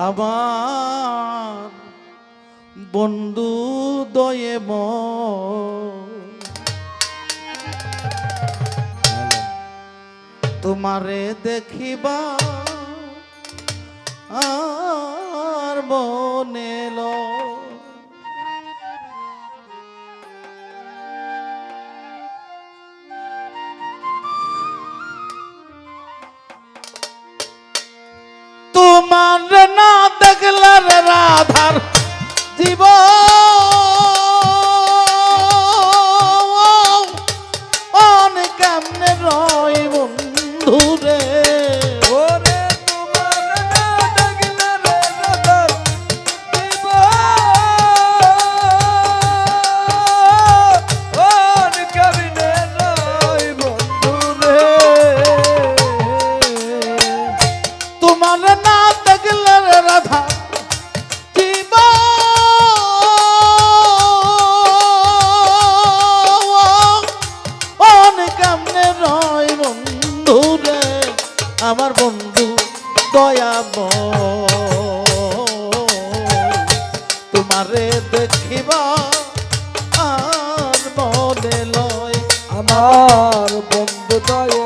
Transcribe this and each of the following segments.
আমার বন্ধু দয়ে তোমারে দেখিবা আর মনে তোমার রে আর মনে লয় আমার বন্ধু দয়।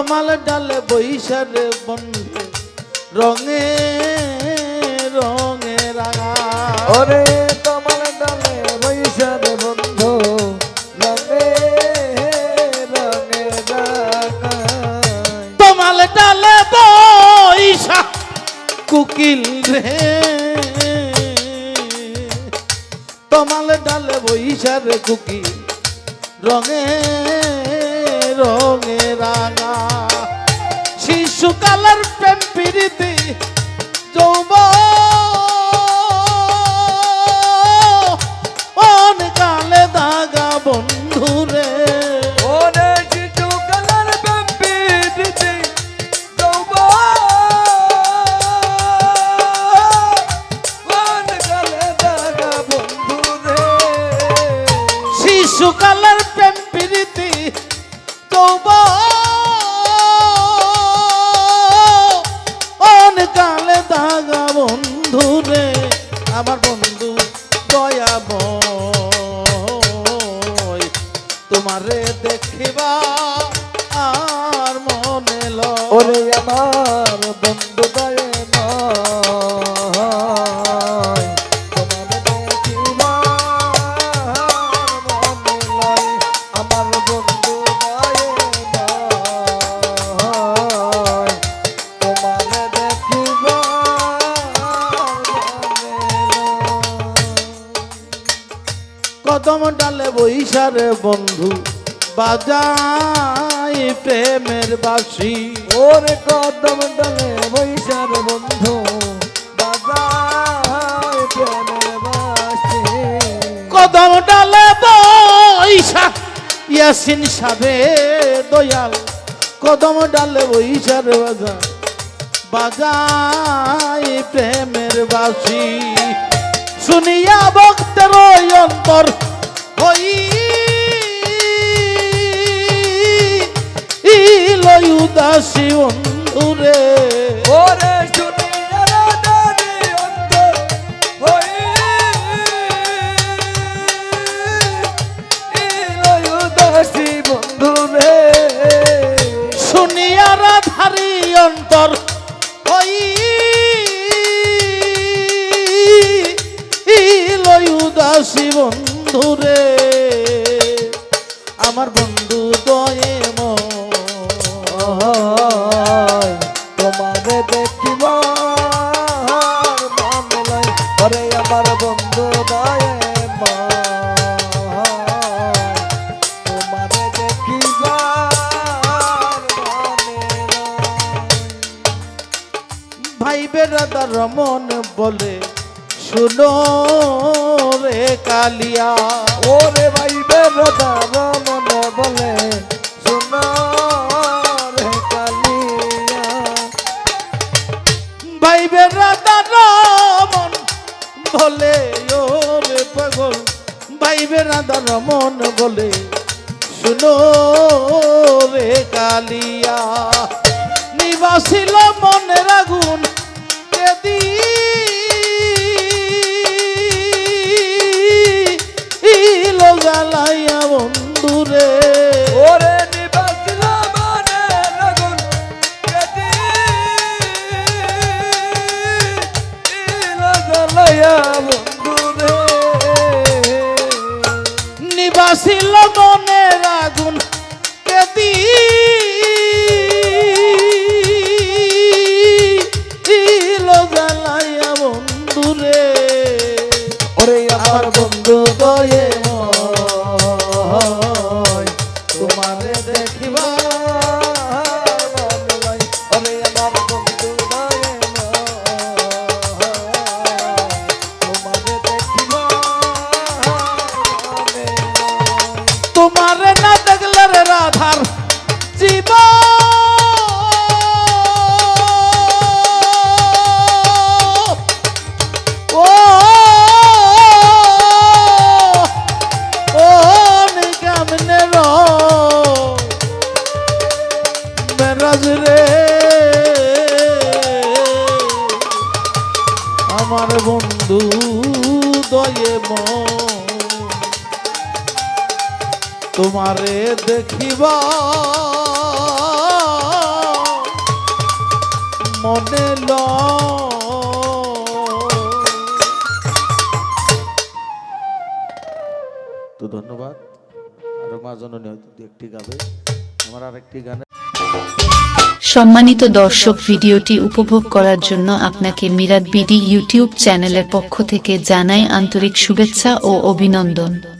তমাল ডালে বৈশারে বন্ধু রঙে রঙে রাঙা। ওরে তোমার ডালে বৈশাখ বন্ধু রঙে রঙে রাঙায় তমাল ডালে বৈশা কুকিল রে। তমাল ডালে বৈশারে কুকিল রঙে রঙে রাঙা শিশুকালের প্রেম প্রীতি যৌব কালে দাগা বন্ধু রে। শিশুকালের প্রেম প্রীতি যৌব তোমারে দেখিবা আর মনে লো ওরে আমার বন্ধু দয়ে। কদম ডালে বৈশারে বন্ধু বাজাই প্রেমের বাসি ওরে কদম ডালে বৈশার বন্ধু বাজায় প্রেমের বাসি কদম ডালে বৈশা ইয়াসিন সাবে দয়াল। কদম ডালে বৈশার বাজা বাজাই প্রেমের বাসি শুনিয়া ভক্তের অন্তর হই লয় উদাসী বন্ধুরে ওরে শুনিয়া লয় উদাসী বন্ধুরে। আমার বন্ধু দয়ে তোমারে দেখিব মনে নাই আমার বন্ধু দয়ে ভাই মন বলে, শুনো। হবে কালিয়া। ওরে ভাই বলে সোনার কালিয়া। ভাই বেরোদা রমন বলে ওরে পাগল। বলে শুনো রে কালিয়া। নিবাসিল মনের আগুন তোমারে না দেখলে রাধার তোমারে দেখিবা। মনে ল। তো ধন্যবাদ। আরও মা জননী হয়তো একটি গাবে। আমার আরেকটি গানে। সম্মানিত দর্শক, ভিডিওটি উপভোগ করার জন্য আপনাকে মিরাট বিডি ইউটিউব চ্যানেলের পক্ষ থেকে জানাই আন্তরিক শুভেচ্ছা ও অভিনন্দন।